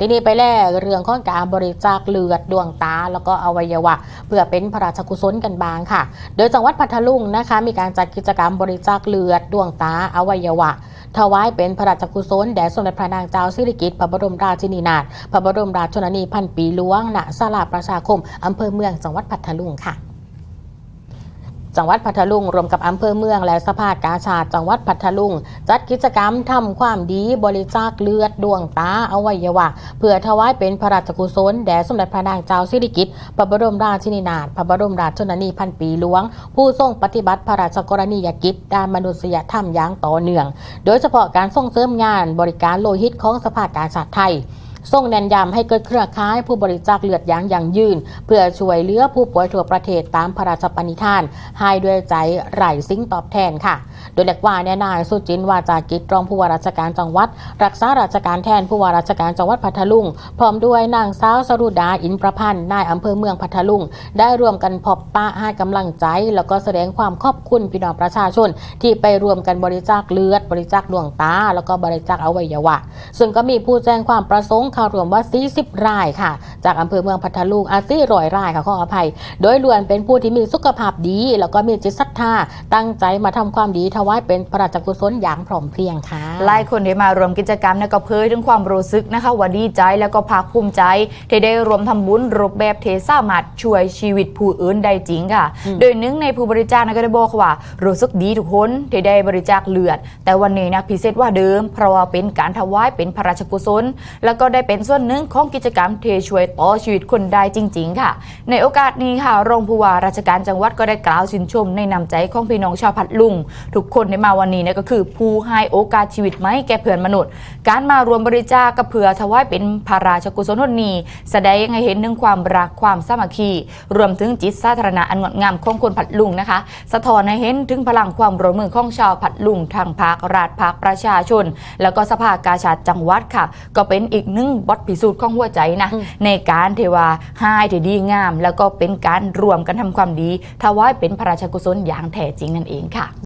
ที่นี้ไปแล่เรื่องของการบริจาคเลือดดวงตา แล้วก็อวัยวะ เพื่อเป็นพระราชกุศลกันบางค่ะ โดยจังหวัดพัทลุงนะคะ มีการจัดกิจกรรมบริจาคเลือดดวงตา อวัยวะถวายเป็นพระราชกุศลแด่สมเด็จพระนางเจ้าสิริกิติ์พระบรมราชินีนาถพระบรมราชชนนีพันปีหลวงณศาลาประชาคมอำเภอเมืองจังหวัดพัทลุงค่ะ จังหวัดพัทลุงรวมกับอำเภอเมืองและสภากาชาดจังหวัดพัทลุง จัดกิจกรรมทำความดีบริจาคเลือดดวงตาอวัยวะ เพื่อถวายเป็นพระราชกุศลแด่สมเด็จพระนางเจ้าสิริกิติ์พระบรมราชินีนาถพระบรมราชชนนีพันปีหลวง ผู้ทรงปฏิบัติพระราชกรณียกิจด้านมนุษยธรรมอย่างต่อเนื่อง โดยเฉพาะการส่งเสริมงานบริการโลหิตของสภากาชาดไทย ส่งแนนยำให้เกิดเครือข่ายผู้บริจาคเลือดอย่างยั่งยืน เพื่อช่วยเหลือผู้ป่วยทั่วประเทศตามพระราชปณิธาน ให้ด้วยใจไร้สิ่งตอบแทนค่ะ โดยเล็กว่าแน่นายสุจินวาจากิจรองผู้ว่าราชการจังหวัด รักษาราชการแทนผู้ว่าราชการจังหวัดพัทลุง พร้อมด้วยนางสาวสรุดาอินประพันธ์นายอำเภอเมืองพัทลุง ได้ร่วมกันพบปะให้กำลังใจ แล้วก็แสดงความขอบคุณพี่น้องประชาชน ที่ไปรวมกันบริจาคเลือด บริจาคดวงตา แล้วก็บริจาคอวัยวะ ซึ่งก็มีผู้แจ้งความประสงค์เข้ารวมว่า 40 รายค่ะ จากอำเภอเมืองพัทลุงอาซีรอยรายค่ะขออภัย โดยล้วนเป็นผู้ที่มีสุขภาพดี แล้วก็มีจิตศรัทธาตั้งใจมาทำความดีถวายเป็นพระราชกุศลอย่างพร้อมเพรียงค่ะหลายคนที่มารวมกิจกรรมเนยก็เผยถึงความรู้สึกนะคะว่าดีใจแล้วก็ภาคภูมิใจ ที่ได้รวมทำบุญรูปแบบเทสามารถช่วยชีวิตผู้อื่นได้จริงค่ะอืมโดยหนึ่งในผู้บริจาคนะก็ได้บอกว่า รู้สึกดีทุกคนที่ได้บริจาคเลือด แต่วันนี้นะพิเศษว่าเดิมเพราะว่าเป็นการถวายเป็นพระราชกุศล แล้วก็ได้เป็นส่วนหนึ่งของกิจกรรมเทช่วยต่อชีวิตคนได้จริง ๆ ค่ะ ในโอกาสนี้ค่ะรองผู้ว่าราชการจังหวัดก็ได้กล่าวชื่นชมในนำใจของพี่น้องชาวพัทลุง ทุกคนที่มาวันนี้เนี่ยก็คือผู้ให้โอกาสชีวิตไหมแก่เพื่อนมนุษย์ การมารวมบริจาคกับเพื่อถวายเป็นพระราชกุศลนนี้แสดงให้เห็นถึงความรักความสามัคคี รวมถึงจิตสาธารณะอันงดงามของคนพัทลุงนะคะ สะท้อนให้เห็นถึงพลังความร่วมมือของชาวพัทลุงทางภาครัฐภาคประชาชน แล้วก็สภากาชาดจังหวัดค่ะ ก็เป็นอีกหนึ่งบทพิสูจน์ของหัวใจนะอืมในการเทวาให้ที่ดีงาม แล้วก็เป็นการรวมกันทำความดีถวายเป็นพระราชกุศลอย่างแท้จริงนั่นเองค่ะ